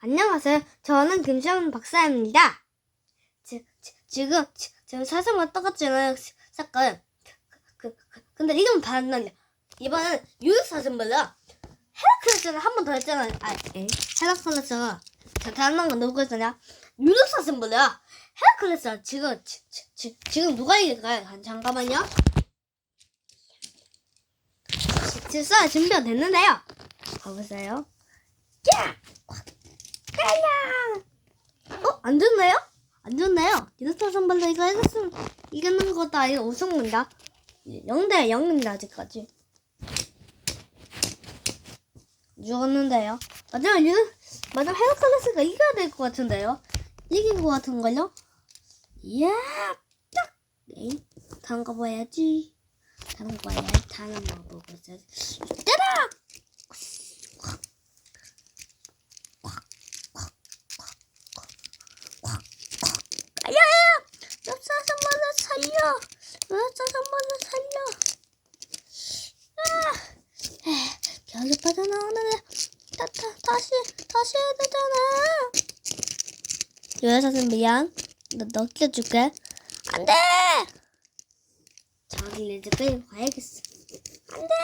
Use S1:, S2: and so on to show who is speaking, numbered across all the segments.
S1: 안녕하세요. 저는 김시현 박사입니다. 지, 지, 지, 지금 사슴과 똑같잖아요. 시- 색깔. 그, 그, 그, 근데 이건 반란이야. 이번엔 유익 사슴보다 헤라클레스를 한 번 더 했잖아요. 아, 에? 헤라클레스가 자, 다른 건 누구 했잖아. 유익 사슴보다 헤라클레스가 지금 지, 지, 지, 지금 누가 이길까요? 한- 잠깐만요. 질서 준비가 됐는데요. 가보세요. 야! 어? 안 좋네요? 안 좋네요. 디노타 선발로 이거 해줬으면 이기는 것도 아니고 우승입니다. 0대 0입니다, 아직까지. 죽었는데요. 마지막 유, 마지막 헤어클래스가 이겨야 될 것 같은데요. 이긴 것 같은걸요? 이야, 딱! 에이, 다음 거 봐야지. 다음 거 봐야지. 다음 거 보고 있어야지. 따라! 야야야! 엽사선만을 살려! 엽사선만을 살려! 아! 에휴, 겨우 빠져나오는데 다, 다, 다시 다시 해야 되잖아. 여사선 미안. 너 넘겨줄게. 안 돼. 저기 이제 빨리 가야겠어. 안 돼.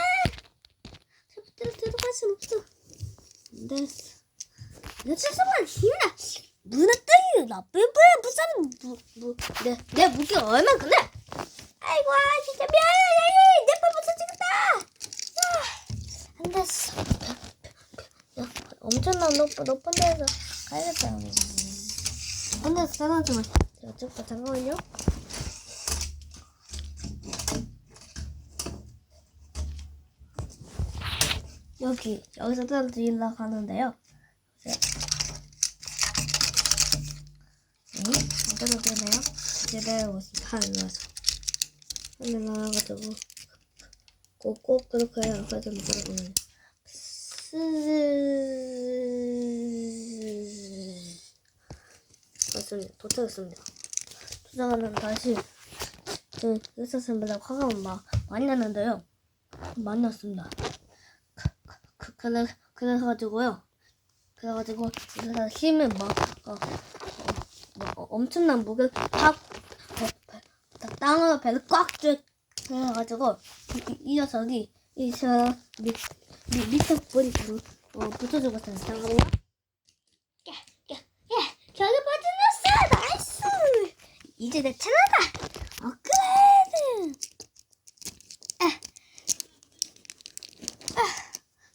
S1: 절대로 들어갈 순 없어. 안돼. 여사선만 힘나. 무너뜨리는 나쁜 불 무슨 무무내 내 무기 얼마 근데 아이고 아, 진짜 미안해. 내발 부서지겠다. 안 됐어. 야, 엄청난 높은 높은 데서 가야겠다 높은 데서 사라지면 제가 찍고 잠깐만요. 여기 여기서 떨어지려 가는데요. 응? 어디로 되네요? 집에 하늘나서 하늘 나와가지고 꼭꼭 그렇게 해요. 그래서 뭐라고는 맞습니다. 도착했습니다. 도착하면 다시 그 의사선배랑 화가 막 많이 났는데요. 많이 났습니다. 그, 그, 그래 그래가지고요. 그래가지고 의사 힘을 막 어, 뭐, 엄청난 무게 팍 땅으로 배를 꽉쭉 해가지고 이, 이 녀석이 이저 밑에 뿌리 부, 어, 붙여주고 있어요. 잠깐만요. 야, 야, 야, 겨우 빠져났어! 나이스! 이제 내 차례다! 업그레이드! 아, 아,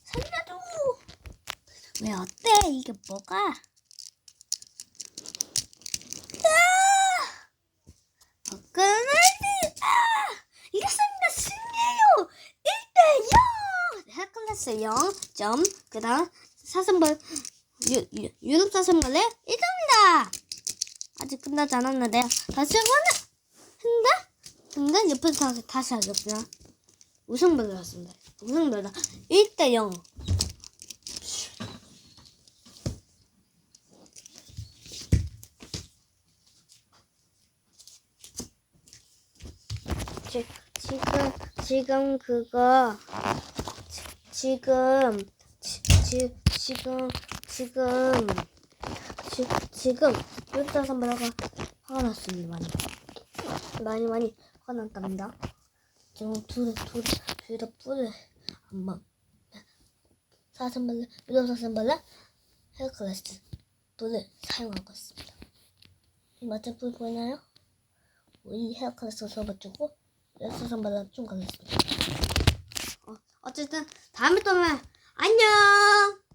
S1: 살려줘! 왜 어때? 이게 뭐가? 업그레이드! 아! 이겼습니다! 승리해요! 1대0! 헤클래스 0 점, 그 다음 사슴벌, 유, 유, 유럽 사슴벌레 1점입니다! 아직 끝나지 않았는데요. 다시 한번 했는데? 근데 옆에서 다시, 다시 하겠구나. 우승벌레 였습니다. 우승벌레 1대 0. 지, 지금 지금 그거 지, 지금 지, 지, 지금 지금 지, 지금. 유리타 선배가 화가 났습니다 많이. 많이 많이 화가 났답니다. 지금 둘둘둘다 뿔을 한번 사슴벌레 선배가 헤어클래스 뿔을 사용하고 있습니다. 이 맞은 뿔 보이나요? 이 헤어클래스 써가지고 렉스선보다 좀 걸렸습니다. 어, 어쨌든 다음에 또 봐. 안녕.